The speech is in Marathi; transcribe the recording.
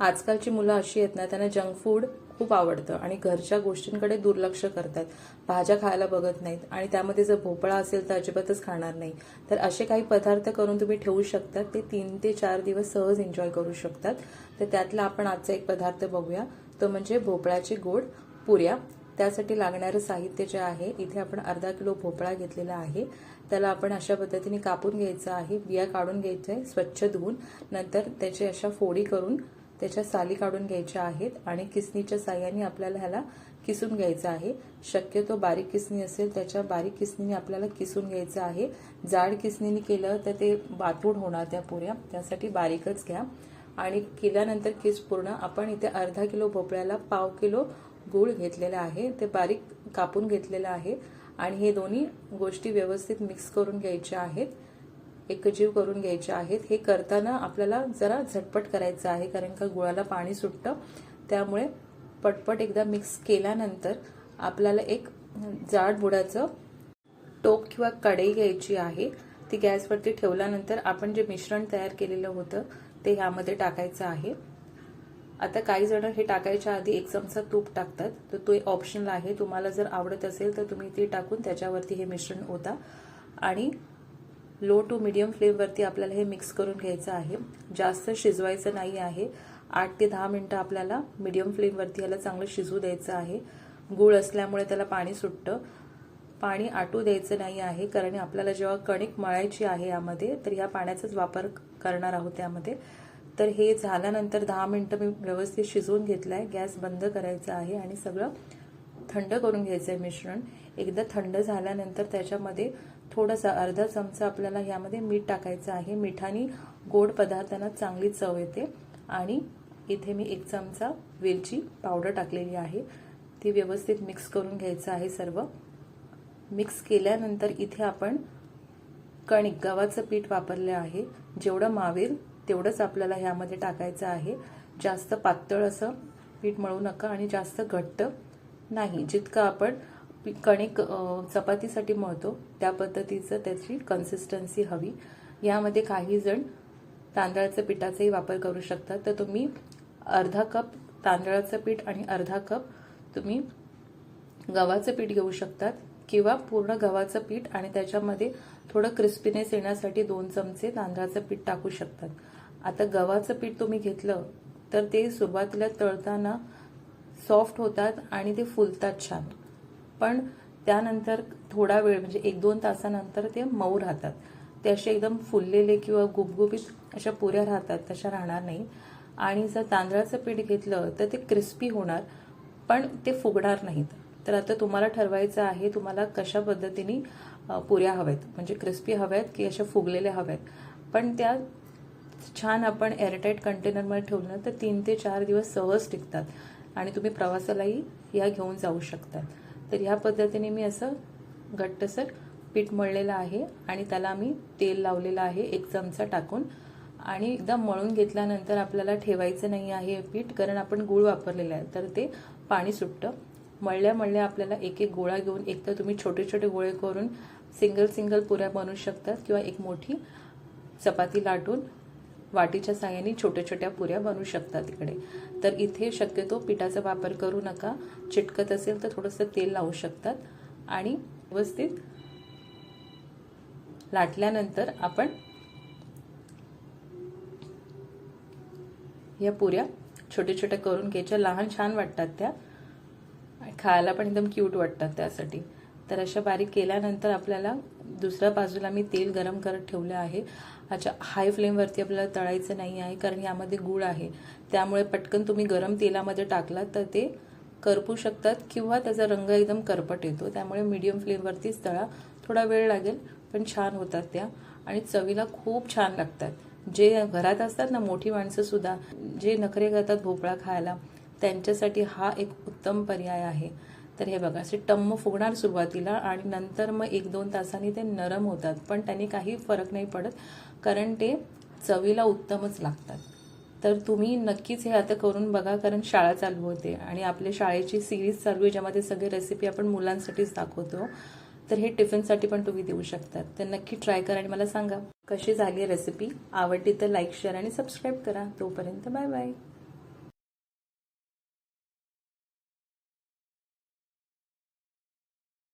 आजकालची मुलं अशी आहेत ना त्यांना जंक फूड खूप आवडतं आणि घरच्या गोष्टींकडे दुर्लक्ष करतात. भाज्या खायला बघत नाहीत आणि त्यामध्ये जर भोपळा असेल तर अजिबातच खाणार नाही. तर असे काही पदार्थ करून तुम्ही ठेवू शकतात ते तीन ते चार दिवस सहज एन्जॉय करू शकतात. तर त्यातला आपण आजचा एक पदार्थ बघूया. तो म्हणजे भोपळ्याची गोड पुऱ्या. त्यासाठी लागणारं साहित्य जे आहे इथे आपण अर्धा किलो भोपळा घेतलेला आहे. त्याला आपण अशा पद्धतीने कापून घ्यायचं आहे बिया काढून घ्यायचं आहे स्वच्छ धुवून. नंतर त्याची अशा फोडी करून त्याच्या साली काढून घ्यायच्या आहेत आणि किसनीच्या साह्याने आपल्याला ह्याला किसून घ्यायचं आहे. शक्यतो बारीक किसणी असेल त्याच्या बारीक किसनीने आपल्याला किसून घ्यायचं आहे. जाड किसनीने केलं तर ते बातूड होणार त्या पुऱ्या. त्यासाठी बारीकच घ्या. आणि केल्यानंतर किस पूर्ण आपण इथे अर्धा किलो भोपळ्याला पाव किलो गूळ घेतलेला आहे. ते बारीक कापून घेतलेलं आहे. आणि हे दोन्ही गोष्टी व्यवस्थित मिक्स करून घ्यायच्या आहेत. एकजीव करून घ्यायचे आहेत. हे करताना आपल्याला जरा झटपट करायचं आहे कारण का गुळाला पाणी सुटतं. त्यामुळे पटपट एकदा मिक्स केल्यानंतर आपल्याला एक जाड बुडाचं टोप किंवा कढई घ्यायची आहे. ती गॅसवरती ठेवल्यानंतर आपण जे मिश्रण तयार केलेलं होतं ते ह्यामध्ये टाकायचं आहे. आता काही जण हे टाकायच्या आधी एक चमचा तूप टाकतात. तर तो एक ऑप्शनल आहे. तुम्हाला जर आवडत असेल तर तुम्ही ते टाकून त्याच्यावरती हे मिश्रण होता आणि लो टू मिडियम फ्लेमवरती आपल्याला हे मिक्स करून घ्यायचं आहे. जास्त शिजवायचं नाही आहे. आठ ते दहा मिनटं आपल्याला मिडियम फ्लेमवरती याला चांगलं शिजू द्यायचं आहे. गूळ असल्यामुळे त्याला पाणी सुटतं. पाणी आटू द्यायचं नाही आहे कारण आपल्याला जेव्हा कणिक मळायची आहे यामध्ये तर ह्या पाण्याचाच वापर करणार आहोत त्यामध्ये. तर हे झाल्यानंतर दहा मिनटं मी व्यवस्थित शिजवून घेतलं आहे गॅस बंद करायचा आहे आणि सगळं थंड करून घ्यायचं आहे मिश्रण. एकदा थंड झाल्यानंतर त्याच्यामध्ये थोडासा अर्धा चमचा आपल्याला यामध्ये मीठ टाकायचं आहे. मिठाने गोड पदार्थांना चांगली चव येते. आणि इथे मी एक चमचा वेलची पावडर टाकलेली आहे. ती व्यवस्थित मिक्स करून घ्यायचं आहे सर्व. मिक्स केल्यानंतर इथे आपण कणिक गव्हाचं पीठ वापरलं आहे. जेवढं मावेल तेवढंच आपल्याला ह्यामध्ये टाकायचं आहे. जास्त पातळ असं पीठ मळू नका आणि जास्त घट्ट नाही. जितकं आपण कणिक चपातीसाठी मळतो. त्या पद्धतीचं त्याची कन्सिस्टन्सी हवी. यामध्ये काही जण तांदळाचं पिठाचाही वापर करू शकतात. तर तुम्ही अर्धा कप तांदळाचं पीठ आणि अर्धा कप तुम्ही गव्हाचं पीठ घेऊ शकतात किंवा पूर्ण गव्हाचं पीठ आणि त्याच्यामध्ये थोडं क्रिस्पीनेस येण्यासाठी दोन चमचे तांदळाचं पीठ टाकू शकतात. आता गव्हाचं पीठ तुम्ही घेतलं तर ते सुरुवातीला तळताना सॉफ्ट होतात आणि ते फुलतात छान. पण त्यानंतर थोडा वेळ म्हणजे एक दोन तासानंतर ते मऊ राहतात. ते असे एकदम फुललेले किंवा गुबगुबीत अशा पुऱ्या राहतात तशा राहणार नाही. आणि जर तांदळाचं पीठ घेतलं तर ते क्रिस्पी होणार पण ते फुगणार नाहीत. तर आता तुम्हाला ठरवायचं आहे तुम्हाला कशा पद्धतीने पुऱ्या हव्यात. म्हणजे क्रिस्पी हव्यात की अशा फुगलेल्या हव्यात. पण त्या छान आपण एअरटाईट कंटेनरमध्ये ठेवलं तर तीन ते चार दिवस सहज टिकतात. आणि तुम्ही प्रवासालाही या घेऊन जाऊ शकतात तर ह्या पद्धतीने मी असं घट्टसर पीठ मळलेलं आहे आणि त्याला मी तेल लावलेलं आहे एक चमचा टाकून. आणि एकदा मळून घेतल्यानंतर आपल्याला ठेवायचं नाही आहे हे पीठ कारण आपण गूळ वापरलेलं आहे. तर ते पाणी सुटतं. मळल्या मळल्या आपल्याला एक एक गोळा घेऊन एक तर तुम्ही छोटे छोटे गोळे करून सिंगल सिंगल पुऱ्या बनवू शकतात किंवा एक मोठी चपाती लाटून वाटीच्या साह्याने छोट्या छोट्या पुऱ्या बनवू शकतात इकडे. तर इथे शक्यतो पिठाचा वापर करू नका. चिटकत असेल तर थोडंसं तेल लावू शकतात. आणि व्यवस्थित लाटल्यानंतर आपण या पुऱ्या छोट्या छोट्या करून घ्यायच्या. लहान छान वाटतात त्या. खायला पण एकदम क्यूट वाटतात त्यासाठी. तर अशा बारीक केल्यानंतर आपल्याला दुसऱ्या बाजूला मी तेल गरम करत ठेवलं आहे. अच्छा हाय फ्लेमवरती आपल्याला तळायचं नाही आहे कारण यामध्ये गूळ आहे. त्यामुळे पटकन तुम्ही गरम तेलामध्ये टाकलात तर ते करपू शकतात किंवा त्याचा रंग एकदम करपट येतो. त्यामुळे मीडियम फ्लेमवरतीच तळा. थोडा वेळ लागेल पण छान होतात त्या. आणि चवीला खूप छान लागतात. जे घरात असतात ना मोठी माणसंसुद्धा जे नखरे करतात भोपळा खायला त्यांच्यासाठी हा एक उत्तम पर्याय आहे. तर हे बघा असे टम्म फुगणार सुरुवातीला आणि नंतर मग एक दोन तासांनी ते नरम होतात. पण त्यांनी काही फरक नाही पडत कारण ते चवीला उत्तमच लागतात. तर तुम्ही नक्कीच हे आता करून बघा कारण शाळा चालू होते आणि आपल्या शाळेची सिरीज चालू आहे ज्यामध्ये सगळे रेसिपी आपण मुलांसाठीच दाखवतो. तर हे टिफिनसाठी पण तुम्ही देऊ शकतात. तर नक्की ट्राय करा आणि मला सांगा कशी झाली रेसिपी आवडली तर लाईक शेअर आणि सबस्क्राईब करा. तोपर्यंत बाय बाय